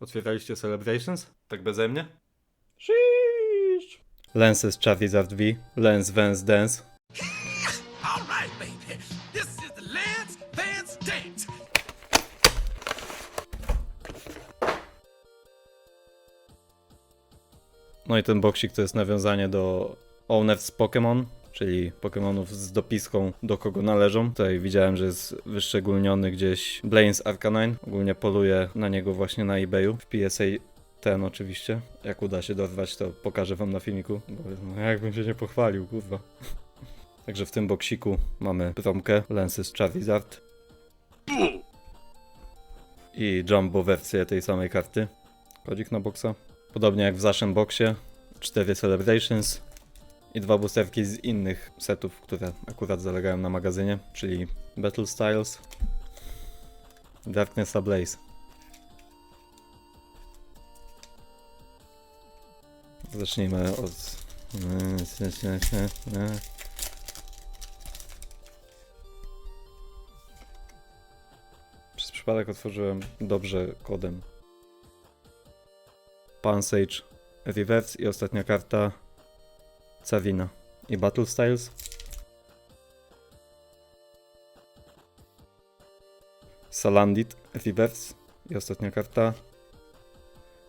Otwieraliście Celebrations? Tak beze mnie? Sheesh. Lenses Charizard V, Lens Vans Dance. All right, baby. This is the Lance Vance Dance. No i ten boksik to jest nawiązanie do Owners Pokémon, czyli Pokémonów z dopiską do kogo należą. Tutaj widziałem, że jest wyszczególniony gdzieś Blaines Arcanine. Ogólnie poluję na niego właśnie na eBayu. W PSA ten oczywiście. Jak uda się dorwać, to pokażę wam na filmiku. Bo no, jakbym się nie pochwalił, kurwa. Także w tym boksiku mamy promkę, lensy z Charizard i Jumbo wersję tej samej karty. Kodzik na boksa. Podobnie jak w zaszym boksie, 4 Celebrations i dwa boosterki z innych setów, które akurat zalegają na magazynie, czyli Battle Styles, Darkness Ablaze. Zacznijmy od... Przez przypadek otworzyłem dobrze kodem Pansage Reverse i ostatnia karta Cavina i Battle Styles. Salandit Reverse i ostatnia karta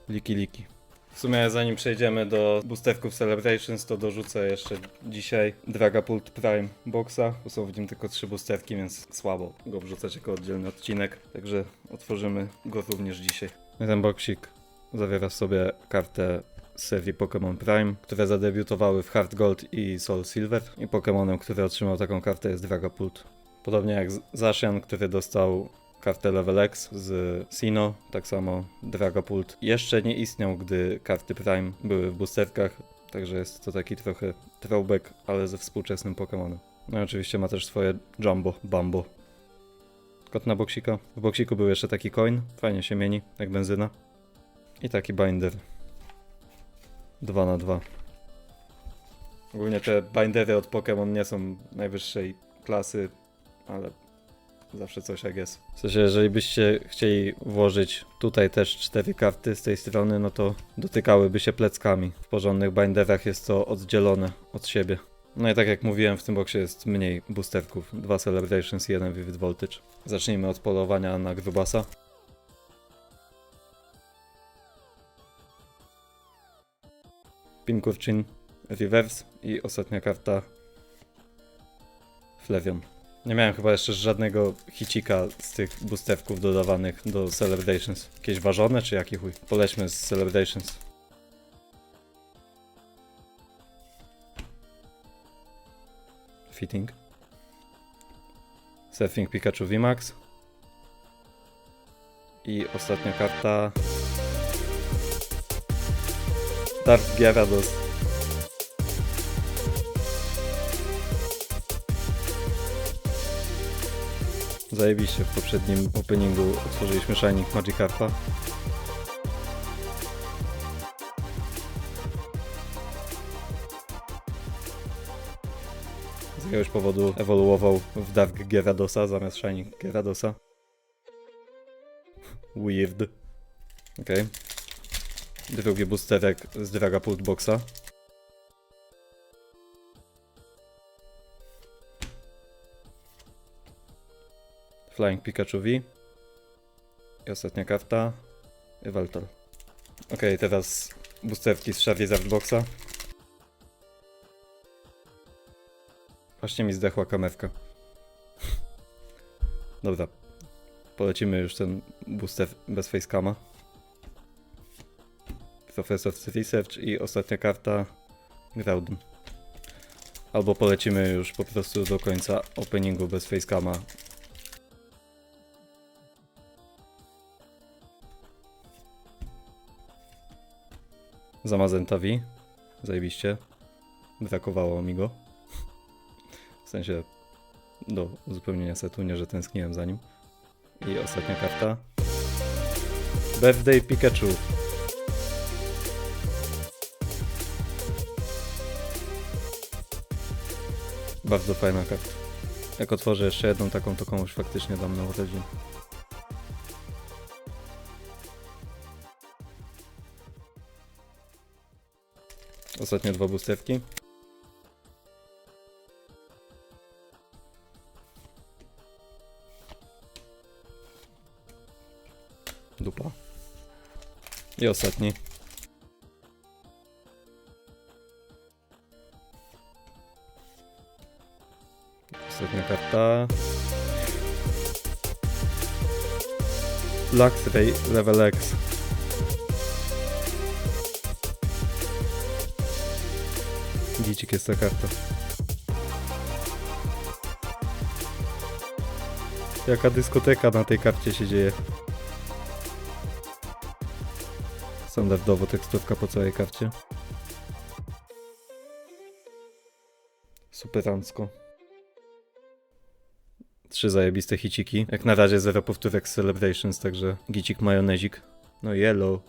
Liki Liki. W sumie zanim przejdziemy do boosterków Celebrations, to dorzucę jeszcze dzisiaj Dragapult Prime Boxa, bo są w nim tylko trzy boosterki, więc słabo go wrzucać jako oddzielny odcinek, także otworzymy go również dzisiaj. Ten boksik zawiera w sobie kartę serii Pokémon Prime, które zadebiutowały w Heart Gold i Soul Silver i Pokémonem, który otrzymał taką kartę jest Dragapult. Podobnie jak Zashian, który dostał kartę Level X z Sino, tak samo Dragapult jeszcze nie istniał, gdy karty Prime były w boosterkach, także jest to taki trochę throwback, ale ze współczesnym Pokémonem. No i oczywiście ma też swoje Jumbo, Bambo. Kot na boksika. W boksiku był jeszcze taki coin, fajnie się mieni, jak benzyna. I taki binder. 2 na 2 Ogólnie te bindery od Pokémon nie są najwyższej klasy, ale zawsze coś jak jest. W sensie, jeżeli byście chcieli włożyć tutaj też cztery karty z tej strony, no to dotykałyby się pleckami. W porządnych binderach jest to oddzielone od siebie. No i tak jak mówiłem, w tym boksie jest mniej boosterków. Dwa Celebrations i jeden Vivid Voltage. Zacznijmy od polowania na Grubasa. Pinkurchin Reverse i ostatnia karta Flevion. Nie miałem chyba jeszcze żadnego hicika z tych boosterków dodawanych do Celebrations. Jakieś ważone czy jaki chuj? Polećmy z Celebrations. Fitting. Surfing Pikachu VMAX. I ostatnia karta Darth Gyarados. Zajebiście, w poprzednim openingu otworzyliśmy Shining Magikarpa. Z jakiegoś powodu ewoluował w Dark Gyaradosa zamiast Shining Gyaradosa. Weird. Okej. Drugi boosterek z Dragapult Boxa. Flying Pikachu V. I ostatnia karta. Yveltal. Ok, teraz boosterki z Charizard Boxa. Właśnie mi zdechła kamerka. Dobra. Polecimy już ten booster bez facecama. Professor's Research i ostatnia karta Groudon. Albo polecimy już po prostu do końca openingu bez facecama. Zamazenta V. Zajebiście. Brakowało mi go. W sensie do uzupełnienia setu, nie że tęskniłem za nim. I ostatnia karta. Birthday Pikachu. Bardzo fajna karta. Jak otworzę jeszcze jedną taką, to komuś faktycznie dam na urodzin. Ostatnie dwa bustewki. Dupa. I ostatni. Karta. Lux Level X. Gicik jest ta karta. Jaka dyskoteka na tej karcie się dzieje. Standardowo teksturka po całej karcie. Superancko. Trzy zajebiste hiciki. Jak na razie zero powtórek z Celebrations, także gicik majonezik. No yellow.